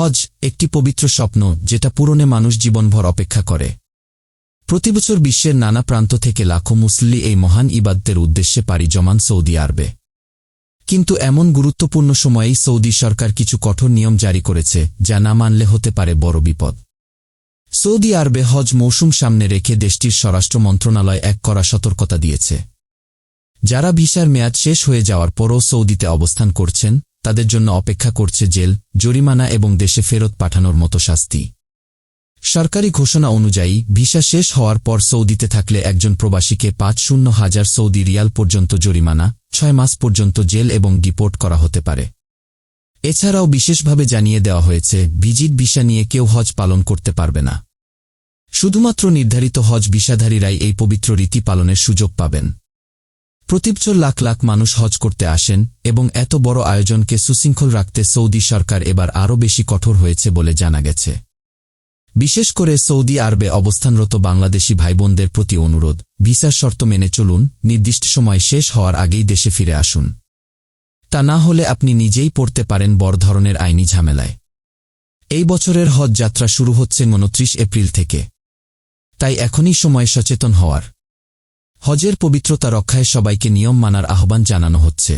হজ একটি পবিত্র স্বপ্ন যেটা পূরণে মানুষ জীবনভর অপেক্ষা করে। প্রতিবছর বিশ্বের নানা প্রান্ত থেকে লাখো মুসল্লি এই মহান ইবাদদের উদ্দেশ্যে পাড়ি জমান সৌদি আরবে। কিন্তু এমন গুরুত্বপূর্ণ সময়েই সৌদি সরকার কিছু কঠোর নিয়ম জারি করেছে, যা না মানলে হতে পারে বড় বিপদ। সৌদি আরবে হজ মৌসুম সামনে রেখে দেশটির স্বরাষ্ট্র মন্ত্রণালয় এক করা সতর্কতা দিয়েছে। যারা ভিসার মেয়াদ শেষ হয়ে যাওয়ার পরও সৌদিতে অবস্থান করছেন তাদের জন্য অপেক্ষা করছে জেল, জরিমানা এবং দেশে ফেরত পাঠানোর মতো শাস্তি। সরকারি ঘোষণা অনুযায়ী, ভিসা শেষ হওয়ার পর সৌদিতে থাকলে একজন প্রবাসীকে পাঁচ শূন্য হাজার সৌদি রিয়াল পর্যন্ত জরিমানা, ছয় মাস পর্যন্ত জেল এবং ডিপোর্ট করা হতে পারে। এছাড়াও বিশেষভাবে জানিয়ে দেওয়া হয়েছে, ভিজিট ভিসা নিয়ে কেউ হজ পালন করতে পারবে না। শুধুমাত্র নির্ধারিত হজ ভিসাধারীরাই এই পবিত্র রীতি পালনের সুযোগ পাবেন। প্রতিবছর লাখ লাখ মানুষ হজ করতে আসেন এবং এত বড় আয়োজনকে সুশৃঙ্খল রাখতে সৌদি সরকার এবার আরও বেশি কঠোর হয়েছে বলে জানা গেছে। বিশেষ করে সৌদি আরবে অবস্থানরত বাংলাদেশি ভাইবোনদের প্রতি অনুরোধ, ভিসার শর্ত মেনে চলুন, নির্দিষ্ট সময় শেষ হওয়ার আগেই দেশে ফিরে আসুন। তা না হলে আপনি নিজেই পড়তে পারেন বড় ধরনের আইনি ঝামেলায়। এই বছরের হজ যাত্রা শুরু হচ্ছে উনত্রিশ এপ্রিল থেকে। তাই এখনই সময় সচেতন হওয়ার। হজের পবিত্রতা রক্ষায় সবাইকে নিয়ম মানার আহ্বান জানানো হচ্ছে।